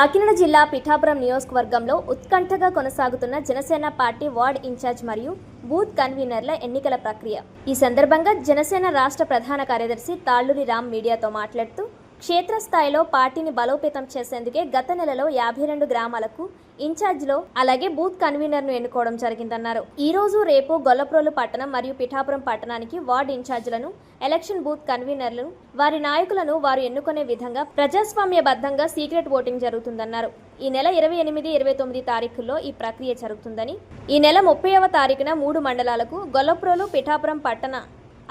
కాకినాడ జిల్లా పిఠాపురం నియోజకవర్గంలో ఉత్కంఠగా కొనసాగుతున్న జనసేన పార్టీ వార్డ్ ఇన్ఛార్జ్ మరియు బూత్ కన్వీనర్ల ఎన్నికల ప్రక్రియ. ఈ సందర్భంగా జనసేన రాష్ట్ర ప్రధాన కార్యదర్శి తాళ్ళూరి రామ్ మీడియాతో మాట్లాడుతూ క్షేత్రస్థాయిలో పార్టీని బలోపేతం చేసేందుకే గత నెలలో యాభై రెండు గ్రామాలకు ఇన్ఛార్జిలో అలాగే బూత్ కన్వీనర్ను ఎన్నుకోవడం జరిగిందన్నారు. ఈ రోజు రేపు గొల్లప్రోలు పట్టణం మరియు పిఠాపురం పట్టణానికి వార్డు ఇన్ఛార్జ్లను ఎలక్షన్ బూత్ కన్వీనర్లను వారి నాయకులను వారు ఎన్నుకునే విధంగా ప్రజాస్వామ్యబద్ధంగా సీక్రెట్ ఓటింగ్ జరుగుతుందన్నారు. ఈ నెల ఇరవై ఎనిమిది ఇరవై తొమ్మిది తారీఖుల్లో ఈ ప్రక్రియ జరుగుతుందని ఈ నెల ముప్పైవ తారీఖున మూడు మండలాలకు గొల్లప్రోలు పిఠాపురం పట్టణ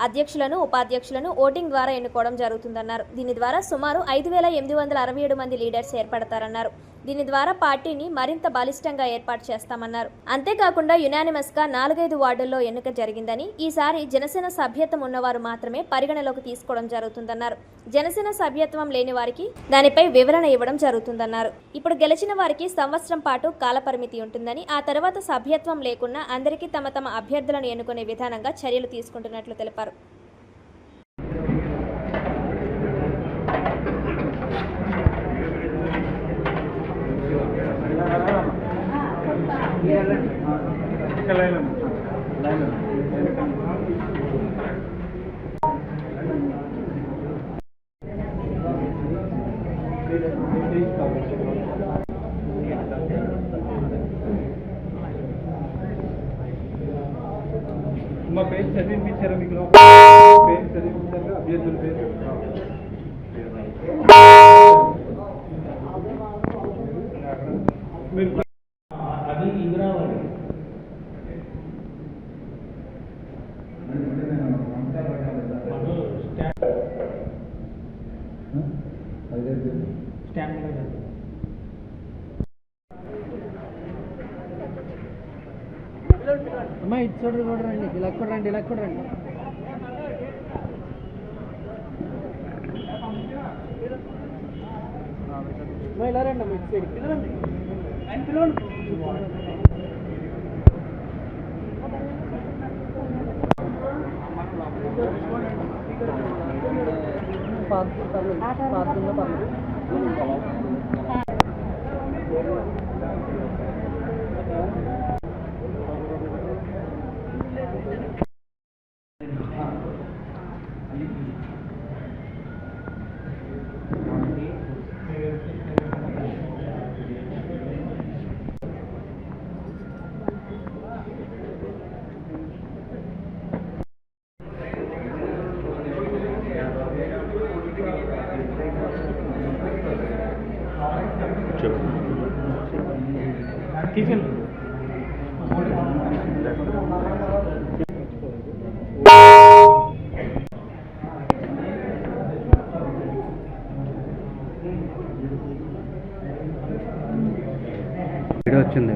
అధ్యక్షులను ఉపాధ్యక్షులను ఓటింగ్ ద్వారా ఎన్నుకోవడం జరుగుతుందన్నారు. దీని ద్వారా సుమారు ఐదు వేల ఎనిమిది వందల అరవై ఏడు మంది లీడర్స్ ఏర్పడతారన్నారు. దీని ద్వారా పార్టీని మరింత బలిష్టంగా ఏర్పాటు చేస్తామన్నారు. అంతేకాకుండా యునానిమస్గా నాలుగైదు వార్డుల్లో ఎన్నిక జరిగిందని ఈసారి జనసేన సభ్యత్వం ఉన్నవారు మాత్రమే పరిగణలోకి తీసుకోవడం జరుగుతుందన్నారు. జనసేన సభ్యత్వం లేని వారికి దానిపై వివరణ ఇవ్వడం జరుగుతుందన్నారు. ఇప్పుడు గెలిచిన వారికి సంవత్సరం పాటు కాలపరిమితి ఉంటుందని ఆ తర్వాత సభ్యత్వం లేకున్నా అందరికీ తమ తమ అభ్యర్థులను ఎన్నుకునే విధానంగా చర్యలు తీసుకుంటున్నట్లు తెలిపారు. தெரிவித்தார் Thank you. మా పేరు చదివించారు మీకు పేరు చదివించారు అభ్యర్థుల పేరు. మీరు అది ఇంద్రావతి రావాలి స్టాండ్ స్టాండ్ మీద చేద్దాం. అమ్మా ఇటు చూడరు కూడా రండి. ఇలా కూడా రండి ఇలా కూడా రండి. అమ్మా ఇలా రండి అమ్మా ఇటు సైడ్ పిలవండి ఆయన పిలవండి పర్లేదు తీసుకెళ్ళి వీడియో వచ్చింది.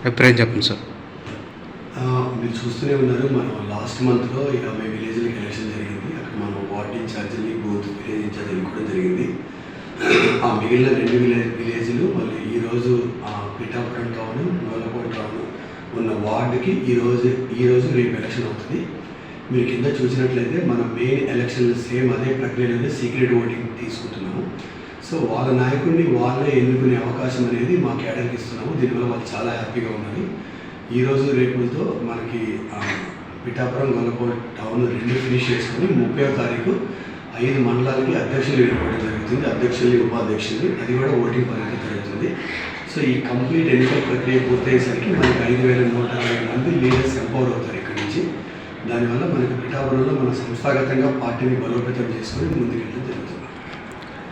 అభిప్రాయం చెప్పండి సార్. మీరు చూస్తూనే ఉన్నారు మనం లాస్ట్ మంత్లో యాభై విలేజ్లకి ఎలక్షన్ జరిగింది. అక్కడ మనం వార్డ్ ఇన్ఛార్జిని బూత్ విలేజ్ ఇన్ఛార్జ్ కూడా జరిగింది. ఆ మిగిలిన రెండు విలేజ్ విలేజ్లు మళ్ళీ ఈరోజు ఆ, పిఠాపురం టౌన్ గోలకోట టౌన్ ఉన్న వార్డుకి ఈరోజు ఈరోజు రేపు ఎలక్షన్ అవుతుంది. మీరు కింద చూసినట్లయితే మన మెయిన్ ఎలక్షన్ సేమ్ అదే ప్రక్రియలోనే సీక్రెట్ ఓటింగ్ తీసుకుంటున్నాము. సో వాళ్ళ నాయకుడిని వాళ్ళే ఎన్నుకునే అవకాశం అనేది మా కేడర్కి ఇస్తున్నాము. దీనివల్ల వాళ్ళు చాలా హ్యాపీగా ఉన్నది ఈరోజు రేపులతో మనకి పిఠాపురం గొల్లకోట టౌన్ రెండు ఫినిష్ చేసుకొని ముప్పై తారీఖు ఐదు మండలాలకి అధ్యక్షులు ఎన్నుకోవడం జరుగుతుంది. అధ్యక్షుల్ని ఉపాధ్యక్షుల్ని. అది కూడా ఓటింగ్ పద్ధతి జరుగుతుంది. సో ఈ కంప్లీట్ ఎన్నికల ప్రక్రియ పూర్తయ్యేసరికి మనకి ఐదు వేల నూట అరవై మంది లీడర్స్ ఎంపవర్ అవుతారు ఇక్కడి నుంచి. దానివల్ల మనకి పిఠాపురంలో మన సంస్థాగతంగా పార్టీని బలోపేతం చేసుకొని ముందుకెళ్ళడం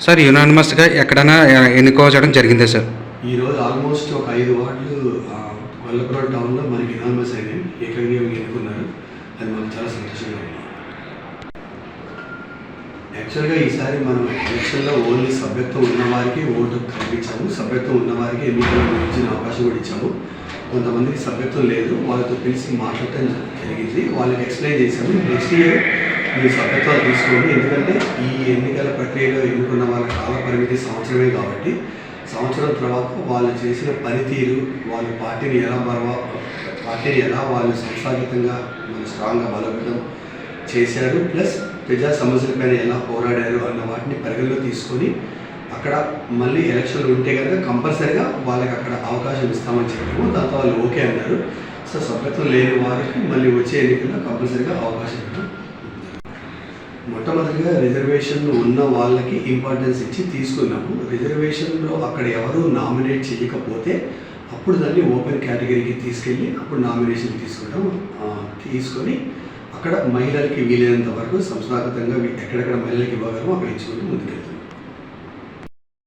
సార్ యునానిమస్గా ఎక్కడైనా ఎన్నుకోవడం జరిగిందా సార్? ఈరోజు ఆల్మోస్ట్ ఒక ఐదు వార్డులు ఆ, టౌన్లో మనకి యునానిమస్ అయినాయి. ఎక్కడికి ఎన్నుకున్నారు. అది మనకు చాలా సంతోషంగా ఉంది. యాక్చువల్గా ఈసారి మనం ఎలక్షన్లో ఓన్లీ సభ్యత్వం ఉన్న వారికి ఓటు కల్పించాము. సభ్యత్వం ఉన్న వారికి ఎన్నికల్లో అవకాశం కూడా ఇచ్చాము. కొంతమందికి సభ్యత్వం లేదు. వాళ్ళతో పిలిచి మాట్లాడటం జరిగింది. వాళ్ళకి ఎక్స్ప్లెయిన్ చేశాము. నెక్స్ట్ ఇయర్ మీరు సభ్యత్వాలు తీసుకోండి. ఎందుకంటే ఈ ఎన్నికల ప్రక్రియలో ఎన్నుకున్న వాళ్ళ కాల పరిమితి సంవత్సరమే కాబట్టి సంవత్సరం తర్వాత వాళ్ళు చేసిన పనితీరు వాళ్ళ పార్టీని ఎలా బలవా పార్టీని ఎలా వాళ్ళు సంస్థాగతంగా మన స్ట్రాంగ్గా బలోపేతం చేశారు ప్లస్ ప్రజా సమస్యలపైన ఎలా పోరాడారు అన్న వాటిని పరిగణలో తీసుకొని అక్కడ మళ్ళీ ఎలక్షన్లు ఉంటే కనుక కంపల్సరిగా వాళ్ళకి అక్కడ అవకాశం ఇస్తామని చెప్పాము. దాంతో వాళ్ళు ఓకే అన్నారు. సో సభ్యత్వం లేని వారికి మళ్ళీ వచ్చే ఎన్నికల్లో కంపల్సరిగా అవకాశం ఇవ్వడం మొట్టమొదటిగా రిజర్వేషన్ ఉన్న వాళ్ళకి ఇంపార్టెన్స్ ఇచ్చి తీసుకున్నాము. రిజర్వేషన్లో అక్కడ ఎవరు నామినేట్ చేయకపోతే అప్పుడు దాన్ని ఓపెన్ కేటగిరీకి తీసుకెళ్ళి అప్పుడు నామినేషన్ తీసుకుంటాం తీసుకొని అక్కడ మహిళలకి వీలైనంత వరకు సంస్థాగతంగా ఎక్కడెక్కడ మహిళలకు ఇవ్వగలమో అక్కడ ఇచ్చుకుంటూ ముందుకెళ్తాం.